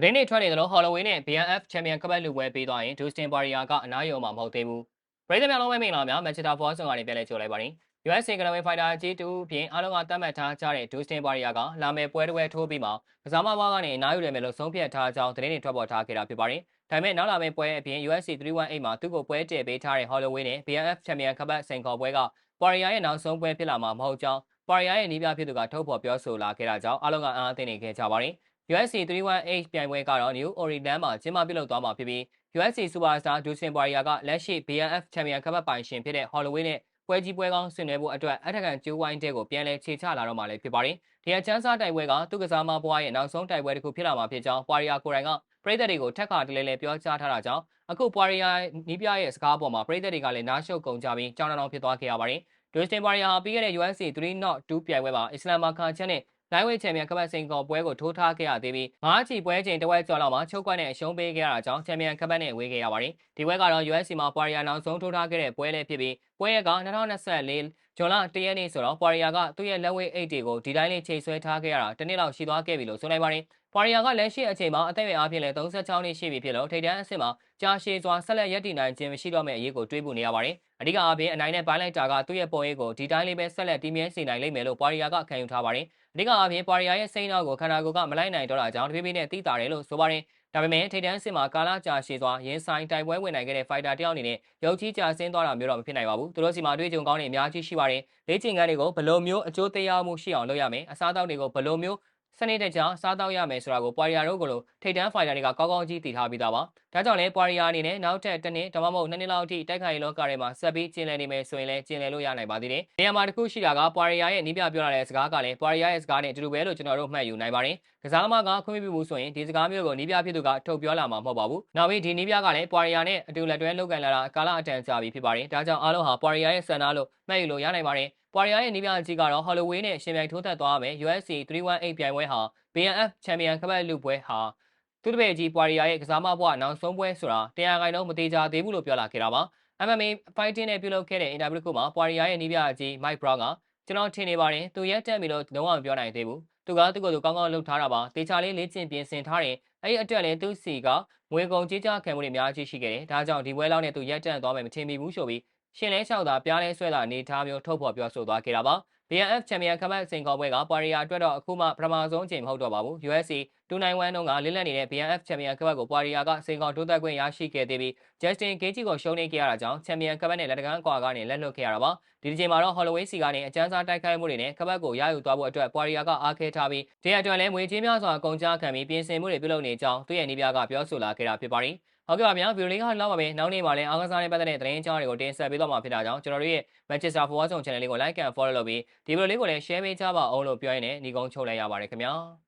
သတင်းတွေထွက်နေသလို Holloway နဲ့ BNF Champion ကပတ်လူပွဲပေးသွားရင် Dustin Poirier ကအနားယူမှာမဟုတ်သေးဘူး။ပြည်သူများလုံးဝမင်္ဂလာများ Manchester Force ကနေပြန်လည်ကြိုလိုက်ပါရင် USA ကနဝေးဖိုင်တာကြီးတူပြင်အားလုံးကတတ်မှတ်ထားကြတဲ့ Dustin Poirier ကလာမယ်ပွဲတစ်ပွဲထိုးပြီးမှကစားမဘွားကနေအနားယူရမယ်လို့ဆုံးဖြတ်ထားကြောင်းသတင်းတွေထွက်ပေါ်ထားခဲ့တာဖြစ်ပါတယ်။ဒါပေမဲ့နောက်လာမယ့်ပွဲအပြင် UFC 318မှာသူ့ကိုပွဲတည့်ပေးထားတဲ့ Holloway နဲ့ BNF Champion ကပတ်စိန်ခေါ်ပွဲက Poirier ရဲ့နောက်ဆုံးပွဲဖြစ်လာမှာမဟုတ်ကြောင်း Poirier ရဲ့နီးပြဖြစ်သူကထုတ်ဖော်ပြောဆိုလာခဲ့တာကြောင့်အားလုံးကအားအသင့်နေခဲ့ကြပါတယ်။ UFC 318ပြိုင်ပွဲကတော့ New Orleans မှာကျင်းပပြုလုပ်သွားမှာဖြစ်ပြီး UFC Superstar Dustin Poirier ကလက်ရှိ BNF Champion ကပတ်ပိုင်ရှင်ဖြစ်တဲ့ Holloway နဲ့ပွဲကြီးပွဲကောင်းဆင်နွှဲဖို့အတွက်အထက်ခံကျိုးဝိုင်းတဲ့ကိုပြန်လည်ခြေချလာတော့မှလည်းဖြစ်ပါတယ်။ဒီအချမ်းစားတိုက်ပွဲကသူ့ကစားမဘွားရဲ့နောက်ဆုံးတိုက်ပွဲတစ်ခုဖြစ်လာမှာဖြစ်ကြောင်း Poirier ကိုယ်တိုင်ကပြည်သက်တွေကိုထက်ခါတလဲလဲပြောကြားထားတာကြောင့်အခု Poirier နီးပြရဲ့စကားပေါ်မှာပြည်သက်တွေကလည်းနားရှုပ်ကုန်ကြပြီးကြောင်တောင်ဖြစ်သွားခဲ့ရပါတယ်။ Dustin Poirier ဟာပြီးခဲ့တဲ့ UFC 3-2ပြိုင်ပွဲမှာအစ္စလမ်မာခါချက် နဲ့လိုင်းဝေးချန်ပီယံကပတ်စိန်ကော်ပွဲကိုထိုးထားခဲ့ရသေးပြီးငါးချီပွဲချိန်တဝက်ကျော်လောက်မှာချုပ်ကွက်နဲ့အရှုံးပေးခဲ့ရတာကြောင့်ချန်ပီယံကပတ်နဲ့ဝေးခဲ့ရပါတယ်။ဒီပွဲကတော့ UFC မှာ Poirier နောက်ဆုံးထိုးထားခဲ့တဲ့ပွဲလည်းဖြစ်ပြီး ပွဲရက2024ဂျွန်လ1ရက်နေ့ဆိုတော့ Poirier ကသူ့ရဲ့လက်ဝဲအိတ်တွေကိုဒီတိုင်းလေးချိန်ဆွဲထားခဲ့ရတာတနေ့လောက်ရှိသွားခဲ့ပြီလို့ဆိုနိုင်ပါတယ်။ Poirier ကလက်ရှိအချိန်မှာအသက်အရွယ်အားဖြင့်လည်း36နှစ်ရှိပြီဖြစ်လို့ထိပ်တန်းအဆင့်မှာကြာရှည်စွာဆက်လက်ရည်တည်နိုင်ခြင်းမရှိတော့မယ့်အရေးကိုတွေးပူနေရပါတယ်။အဓိကအပြင်အနိုင်နဲ့ပိုင်းလိုက်တာကသူ့ရဲ့ပုံရိပ်ကိုဒီတိုင်းလေးပဲဆက်လက်တည်မြဲစေနိုင်လိမ့်မယ်လို့ Poirier ကခံယူထားပါတယ်။အဓိကအပြင် Poirier ရဲ့စိတ်နှောက်ကိုခန္ဓာကိုယ်ကမလိုက်နိုင်တော့တာကြောင့်တဖြည်းဖြည်းနဲ့တိတာတယ်လို့ဆိုပါတယ်။ ဒါပေမဲ့ထိပ်တန်းအဆင့်မှာကာလကြာရှည်စွာရင်ဆိုင်တိုက်ပွဲဝင်နိုင်ခဲ့တဲ့ fighter တယောက်အနေနဲ့ရုပ်ကြီးကျဆင်းသွားတာမျိုးတော့မဖြစ်နိုင်ပါဘူး။သူတို့စီမှာတွေးကြုံကောင်းနေအများကြီးရှိပါတယ်။လေ့ကျင့်ခန်းတွေကိုဘယ်လိုမျိုးအကျိုးတရားမှုရှိအောင်လုပ်ရမယ်။အစားအသောက်တွေကိုဘယ်လိုမျိုး စနစ်တကျစားတောက်ရမယ်ဆိုတာကို Poirier တို့ကလို့ထိတ်တန်း fighter တွေကကောင်းကောင်းကြီးသိထားပြီးသားပါ။ဒါကြောင့်လည်း Poirier အနေနဲ့နောက်ထပ်တစ်နှစ်ဒါမှမဟုတ်နှစ်နှစ်လောက်အထိတိုက်ခိုက်ရေးလောကထဲမှာဆက်ပြီးကျင်လည်နေမယ်ဆိုရင်လည်းကျင်လည်လို့ရနိုင်ပါသေးတယ်။နေရာမှာတစ်ခုရှိတာက Poirier ရဲ့နီးပြပြောလာတဲ့စကားကလည်း Poirier ရဲ့စကားနဲ့အတူတူပဲလို့ကျွန်တော်တို့မှတ်ယူနိုင်ပါတယ်။ကစားသမားကခွင့်ပြုမှုဆိုရင်ဒီစကားမျိုးကိုနီးပြဖြစ်သူကထုတ်ပြောလာမှာမဟုတ်ပါဘူး။နောက်ပြီးဒီနီးပြကလည်း Poirier နဲ့အတူလက်တွဲလုပ်ကန်လာတာကာလအတန်ကြာပြီဖြစ်ပါတယ်။ဒါကြောင့်အားလုံးဟာ Poirier ရဲ့ဆန္ဒလို့မှတ်ယူလို့ရနိုင်ပါတယ်။ Poirier ရဲ့နီးပြကြီးကတော့ Holloway နဲ့ရှင်ပြိုင်ထိုးသက်သွားမယ် UFC 318ပြိုင်ပွဲဟာ BNF ချန်ပီယံကပတ်လူပွဲဟာသူတပည့်ကြီး Poirier ရဲ့ကစားမဘွားနောက်ဆုံးပွဲဆိုတာတရားခိုင်လုံးမသေးကြသေးဘူးလို့ပြောလာခဲ့တာပါ MMA fighting နဲ့ပြုလုပ်ခဲ့တဲ့အင်တာဗျူးတစ်ခုမှာ Poirier ရဲ့နီးပြကြီး Mike Brown ကကျွန်တော်ထင်နေပါတယ်သူရက်တက်ပြီလို့လုံးဝမပြောနိုင်သေးဘူးသူကသူ့ကိုယ်သူကောင်းကောင်းလှုပ်ထားတာပါတေချာလေးလေ့ကျင့်ပြင်ဆင်ထားတယ်အဲ့ဒီအတွက်လည်းသူ့စီကငွေကုန်ကြေးကြခံမှုတွေအများကြီးရှိခဲ့တယ်ဒါကြောင့်ဒီပွဲလောက်နဲ့သူရက်တက်သွားမယ်မထင်မိဘူးဆိုပြီး ရှင်လဲလျှောက်တာပြားလဲဆွဲတာအနေထားမျိုးထုတ်ဖော်ပြောဆိုသွားခဲ့တာပါ BNF ချန်ပီယံခမတ်စင်ကောပွဲကပါရီယာအတွက်တော့အခုမှပထမဆုံးအချိန်မဟုတ်တော့ပါဘူး UFC 291တုန်းကလစ်လက်နေတဲ့ BNF ချန်ပီယံခမတ်ကိုပါရီယာကစင်ကောတိုးသက်ခွင့်ရရှိခဲ့သေးပြီး Justin Gaethje ကိုရှုံးနေခဲ့ရတာကြောင့်ချန်ပီယံခမတ်နဲ့လက်တကန်းကွာကနေလက်လွတ်ခဲ့ရတာပါဒီတစ်ချိန်မှာတော့ Holloway စီကနေအကျန်းစားတိုက်ခိုက်မှုတွေနဲ့ခမတ်ကိုရယူသွားဖို့အတွက်ပါရီယာကအားခဲထားပြီးဒီအတွက်လည်းငွေကြေးများစွာကုန်ကျခံပြီးပြင်ဆင်မှုတွေပြုလုပ်နေကြောင်းသူ့ရဲ့နေပြကပြောဆိုလာခဲ့တာဖြစ်ပါတယ် ဟုတ်ကဲ့ပါဗျာဗီဒီယိုလေးကတော့ပါပဲနောက်နေ့မှာလည်းအားကစားနဲ့ပတ်သက်တဲ့သတင်းအကြောင်းတွေကိုတင်ဆက်ပေးသွားမှာဖြစ်တာကြောင့်ကျွန်တော်တို့ရဲ့ Manchester Forward Zone Channel လေးကို like and follow လုပ်ပြီးဒီဗီဒီယိုလေးကိုလည်း share ပေးကြပါအောင်လို့ပြောရင်းနဲ့ညီကုန်းချုပ်လိုက်ရပါတယ်ခင်ဗျာ